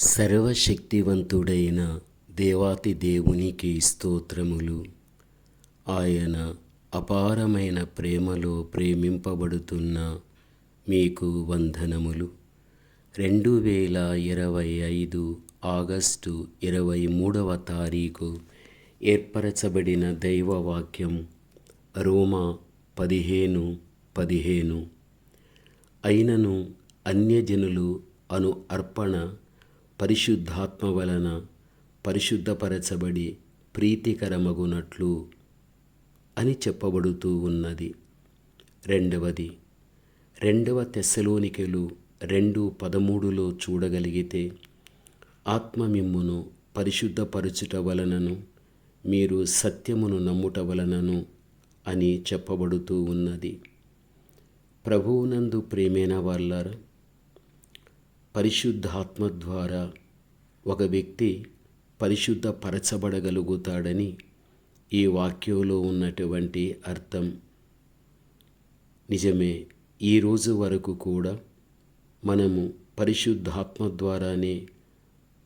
సర్వశక్తివంతుడైన దేవాతి దేవునికి స్తోత్రములు. ఆయన అపారమైన ప్రేమలో ప్రేమింపబడుతున్న మీకు వందనములు. రెండు వేల ఇరవై ఐదు ఆగస్టు ఇరవై మూడవ తారీఖు ఏర్పరచబడిన దైవవాక్యం రోమా పదిహేను పదిహేను. అయినను అన్యజనులు అను అర్పణ పరిశుద్ధాత్మ వలన పరిశుద్ధపరచబడి ప్రీతికరమగునట్లు అని చెప్పబడుతూ ఉన్నది. రెండవది రెండవ తెస్సలోనికెలు రెండు పదమూడులో చూడగలిగితే ఆత్మ మిమ్మును పరిశుద్ధపరచుట వలనను మీరు సత్యమును నమ్ముట వలనను అని చెప్పబడుతూ ఉన్నది. ప్రభువునందు ప్రేమైన వాళ్ళారు పరిశుద్ధాత్మ ద్వారా ఒక వ్యక్తి పరిశుద్ధపరచబడగలుగుతాడని ఈ వాక్యంలో ఉన్నటువంటి అర్థం. నిజమే ఈ రోజు వరకు కూడా మనము పరిశుద్ధాత్మ ద్వారానే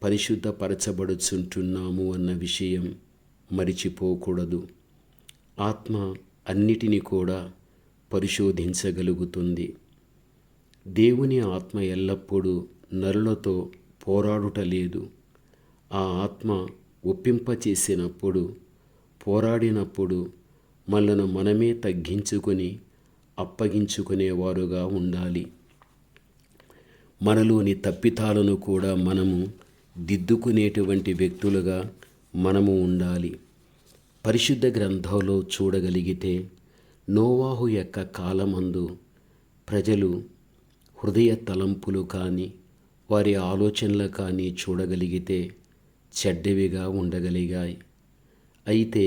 పరిశుద్ధపరచబడుచుంటున్నాము అన్న విషయం మరిచిపోకూడదు. ఆత్మ అన్నిటినీ కూడా పరిశోధించగలుగుతుంది. దేవుని ఆత్మ ఎల్లప్పుడూ నరులతో పోరాడుట లేదు ఆ ఆత్మ ఒప్పింపచేసినప్పుడు పోరాడినప్పుడు మనను మనమే తగ్గించుకొని అప్పగించుకునేవారుగా ఉండాలి. మనలోని తప్పితాలను కూడా మనము దిద్దుకునేటువంటి వ్యక్తులుగా మనము ఉండాలి. పరిశుద్ధ గ్రంథంలో చూడగలిగితే నోవాహు యొక్క కాలమందు ప్రజలు హృదయ తలంపులు కానీ వారి ఆలోచనలు కానీ చూడగలిగితే చెడ్డవిగా ఉండగలిగాయి. అయితే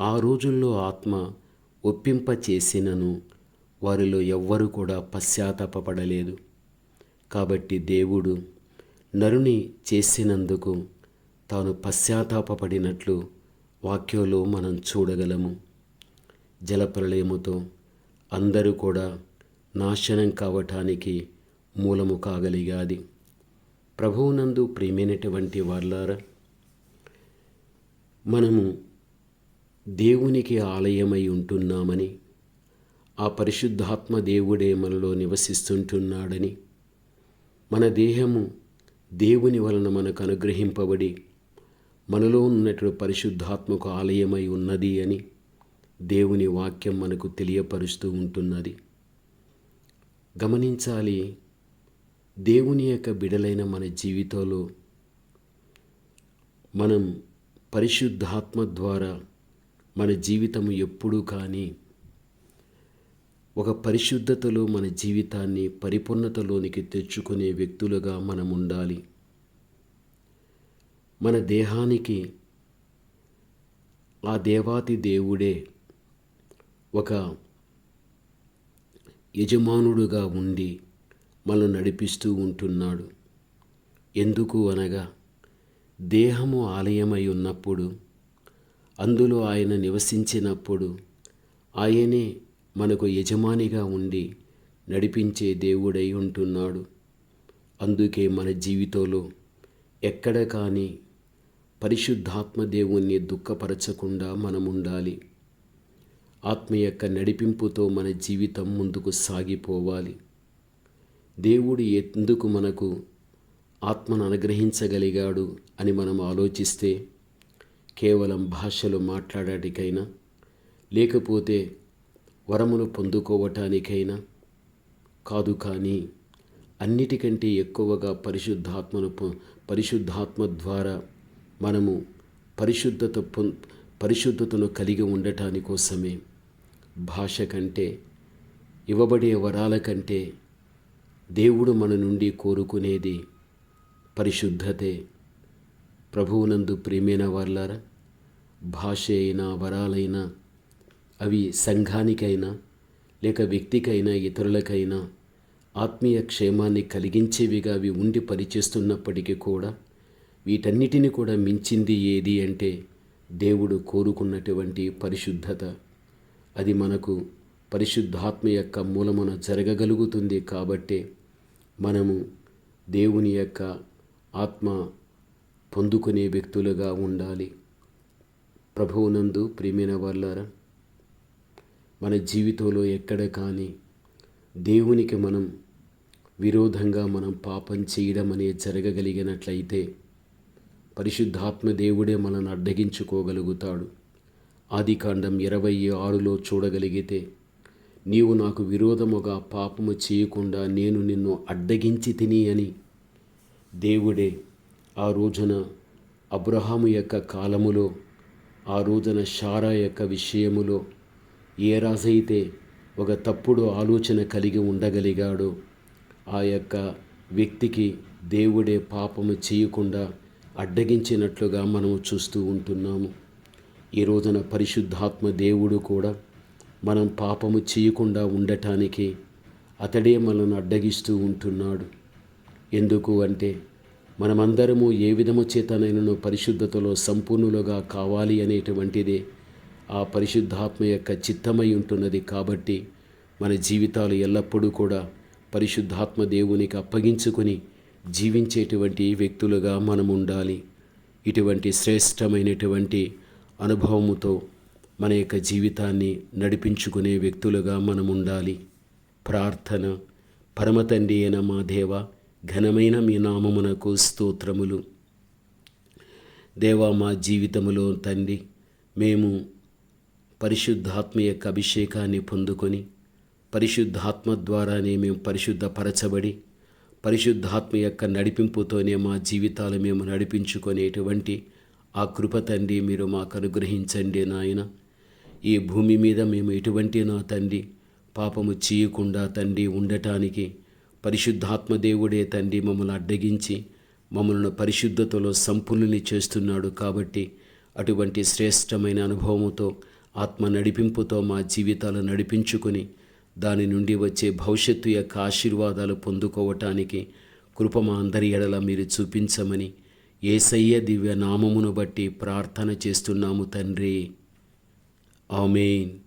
ఆ రోజుల్లో ఆత్మ ఒప్పింప చేసినను వారిలో ఎవ్వరు కూడా పశ్చాత్తాపపడలేదు. కాబట్టి దేవుడు నరుని చేసినందుకు తాను పశ్చాత్తాపడినట్లు వాక్యంలో మనం చూడగలము. జలప్రలయముతో అందరూ కూడా నాశనం కావటానికి మూలము కాగలిగాది. ప్రభువునందు ప్రియమైనటువంటి వాళ్ళారా మనము దేవునికి ఆలయమై ఉంటున్నామని ఆ పరిశుద్ధాత్మ దేవుడే మనలో నివసిస్తుంటున్నాడని మన దేహము దేవుని వలన మనకు అనుగ్రహింపబడి మనలో ఉన్నటువంటి పరిశుద్ధాత్మకు ఆలయమై ఉన్నది అని దేవుని వాక్యం మనకు తెలియపరుస్తూ ఉంటున్నది. గమనించాలి దేవుని యొక్క బిడలైన మన జీవితంలో మనం పరిశుద్ధాత్మ ద్వారా మన జీవితం ఎప్పుడూ కానీ ఒక పరిశుద్ధతలో మన జీవితాన్ని పరిపూర్ణతలోనికి తెచ్చుకునే వ్యక్తులుగా మనం ఉండాలి. మన దేహానికి ఆ దేవాతి దేవుడే ఒక యజమానుడుగా ఉండి మనల్ని నడిపిస్తూ ఉంటున్నాడు. ఎందుకు అనగా దేహము ఆలయమై ఉన్నప్పుడు అందులో ఆయన నివసించినప్పుడు ఆయనే మనకు యజమానిగా ఉండి నడిపించే దేవుడై ఉంటున్నాడు. అందుకే మన జీవితంలో ఎక్కడ కానీ పరిశుద్ధాత్మ దేవుణ్ణి దుఃఖపరచకుండా మనం ఉండాలి. ఆత్మ యొక్క నడిపింపుతో మన జీవితం ముందుకు సాగిపోవాలి. దేవుడు ఎందుకు మనకు ఆత్మను అనుగ్రహించగలిగాడు అని మనం ఆలోచిస్తే కేవలం భాషలు మాట్లాడటానికైనా లేకపోతే వరమును పొందుకోవటానికైనా కాదు కానీ అన్నిటికంటే ఎక్కువగా పరిశుద్ధాత్మను పరిశుద్ధాత్మ ద్వారా మనము పరిశుద్ధత పొ పరిశుద్ధతను కలిగి ఉండటానికోసమే భాష కంటే ఇవ్వబడే వరాల కంటే దేవుడు మన నుండి కోరుకునేది పరిశుద్ధతే. ప్రభువునందు ప్రేమైన వాళ్ళారా భాష అయినా వరాలైనా అవి సంఘానికైనా లేక వ్యక్తికైనా ఇతరులకైనా ఆత్మీయ క్షేమాన్ని కలిగించేవిగా అవి ఉండి పనిచేస్తున్నప్పటికీ కూడా వీటన్నిటిని కూడా మించింది ఏది అంటే దేవుడు కోరుకున్నటువంటి పరిశుద్ధత. అది మనకు పరిశుద్ధాత్మ యొక్క మూలమున జరగగలుగుతుంది కాబట్టే మనము దేవుని యొక్క ఆత్మ పొందుకునే వ్యక్తులుగా ఉండాలి. ప్రభువునందు ప్రియమైన వాళ్ళారా మన జీవితంలో ఎక్కడ కానీ దేవునికి మనం విరోధంగా మనం పాపం చేయడం అనేది జరగగలిగినట్లయితే పరిశుద్ధాత్మ దేవుడే మనల్ని అడ్డగించుకోగలుగుతాడు. ఆదికాండం ఇరవై ఆరులో చూడగలిగితే నీవు నాకు విరోధముగా పాపము చేయకుండా నేను నిన్ను అడ్డగించి తిని అని. దేవుడే ఆ రోజున అబ్రహాము యొక్క కాలములో ఆ రోజున షారా యొక్క విషయములో ఏ రాజైతే ఒక తప్పుడు ఆలోచన కలిగి ఉండగలిగాడో ఆ యొక్క వ్యక్తికి దేవుడే పాపము చేయకుండా అడ్డగించినట్లుగా మనము చూస్తూ ఉంటున్నాము. ఈ రోజున పరిశుద్ధాత్మ దేవుడు కూడా మనం పాపము చేయకుండా ఉండటానికి అతడే మనల్ని అడ్డగిస్తూ ఉంటున్నాడు. ఎందుకు అంటే మనమందరము ఏ విధము చేతనైనను పరిశుద్ధతలో సంపూర్ణులుగా కావాలి అనేటువంటిదే ఆ పరిశుద్ధాత్మ యొక్క చిత్తమై ఉంటున్నది కాబట్టి మన జీవితాలు ఎల్లప్పుడూ కూడా పరిశుద్ధాత్మ దేవునికి అప్పగించుకొని జీవించేటువంటి వ్యక్తులుగా మనం ఉండాలి ఇటువంటి శ్రేష్టమైనటువంటి అనుభవముతో మన యొక్క జీవితాన్ని నడిపించుకునే వ్యక్తులుగా మనం ఉండాలి ప్రార్థన. పరమతండి అయిన మా దేవ ఘనమైన మీ నామమునకు స్తోత్రములు. దేవా మా జీవితములో తండ్రి మేము పరిశుద్ధాత్మ యొక్క అభిషేకాన్ని పొందుకొని పరిశుద్ధాత్మ ద్వారానే మేము పరిశుద్ధపరచబడి పరిశుద్ధాత్మ యొక్క నడిపింపుతోనే మా జీవితాలు మేము నడిపించుకునేటువంటి ఆ కృప తండ్రి మీరు మాకు అనుగ్రహించండి నాయన. ఈ భూమి మీద మేము ఎటువంటి నా తండ్రి? పాపము చేయకుండా తండ్రి ఉండటానికి పరిశుద్ధాత్మదేవుడే తండ్రి మమ్మల్ని అడ్డగించి మమ్మల్ని పరిశుద్ధతలో సంపూర్ణుని చేస్తున్నాడు కాబట్టి అటువంటి శ్రేష్టమైన అనుభవముతో ఆత్మ నడిపింపుతో మా జీవితాలు నడిపించుకొని దాని నుండి వచ్చే భవిష్యత్తు యొక్క ఆశీర్వాదాలు పొందుకోవటానికి కృప మా అందరి ఎడల మీరు చూపించమని ఏసయ్య దివ్య నామమును బట్టి ప్రార్థన చేస్తున్నాము తండ్రి. I mean.